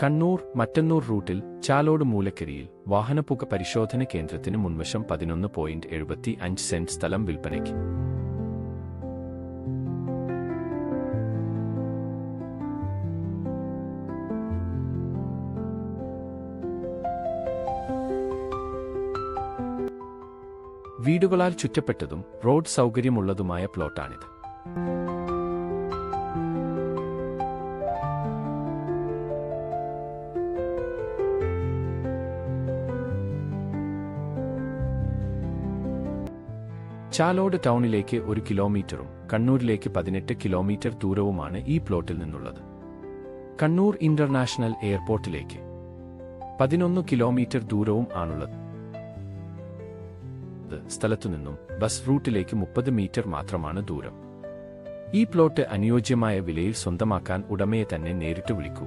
കണ്ണൂർ മറ്റന്നൂർ റൂട്ടിൽ ചാലോട് മൂലക്കരിയിൽ വാഹനപ്പുക പരിശോധന കേന്ദ്രത്തിന് മുൻവശം പതിനൊന്ന് പോയിന്റ് എഴുപത്തി അഞ്ച് സെന്റ് സ്ഥലം വിൽപ്പനയ്ക്ക്. വീടുകളാൽ ചുറ്റപ്പെട്ടതും റോഡ് സൗകര്യമുള്ളതുമായ പ്ലോട്ടാണിത്. ചാലോട് ടൗണിലേക്ക് ഒരു കിലോമീറ്ററും കണ്ണൂരിലേക്ക് പതിനെട്ട് കിലോമീറ്റർ ദൂരവുമാണ് ഈ പ്ലോട്ടിൽ നിന്നുള്ളത്. കണ്ണൂർ ഇന്റർനാഷണൽ എയർപോർട്ടിലേക്ക് പതിനൊന്ന് കിലോമീറ്റർ ദൂരവും ആണുള്ളത്. സ്ഥലത്തുനിന്നും ബസ് റൂട്ടിലേക്ക് മുപ്പത് മീറ്റർ മാത്രമാണ് ദൂരം. ഈ പ്ലോട്ട് അനുയോജ്യമായ വിലയിൽ സ്വന്തമാക്കാൻ ഉടമയെ തന്നെ നേരിട്ട് വിളിക്കൂ.